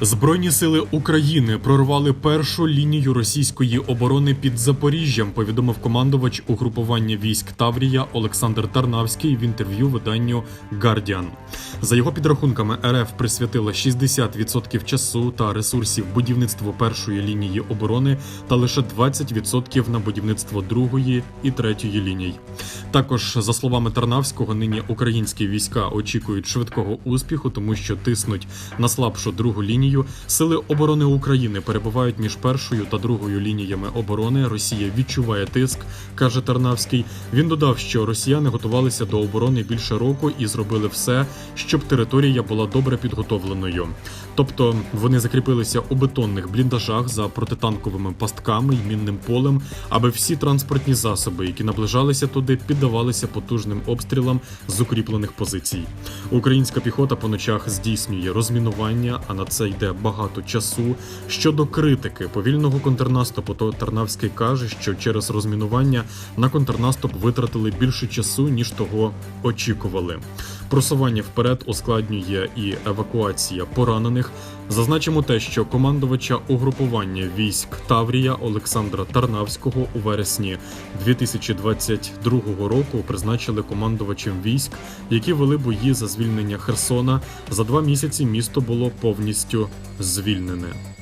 Збройні сили України прорвали першу лінію російської оборони під Запоріжжям. Повідомив командувач угрупування військ Таврія Олександр Тарнавський в інтерв'ю виданню Guardian. За його підрахунками, РФ присвятила 60% часу та ресурсів будівництву першої лінії оборони та лише 20% на будівництво другої і третьої ліній. Також, за словами Тарнавського, нині українські війська очікують швидкого успіху, тому що тиснуть на слабшу другу лінію. Сили оборони України перебувають між першою та другою лініями оборони. Росія відчуває тиск, каже Тарнавський. Він додав, що росіяни готувалися до оборони більше року і зробили все, щоб територія була добре підготовленою. Тобто вони закріпилися у бетонних бліндажах за протитанковими пастками й мінним полем, аби всі транспортні засоби, які наближалися туди, піддавалися потужним обстрілам з укріплених позицій. Українська піхота по ночах здійснює розмінування, а на це йде багато часу. Щодо критики повільного контрнаступу, то Тарнавський каже, що через розмінування на контрнаступ витратили більше часу, ніж того очікували. Просування вперед ускладнює і евакуація поранених. Зазначимо те, що командувача угрупування військ Таврія Олександра Тарнавського у вересні 2022 року призначили командувачем військ, які вели бої за звільнення Херсона. За два місяці місто було повністю звільнене.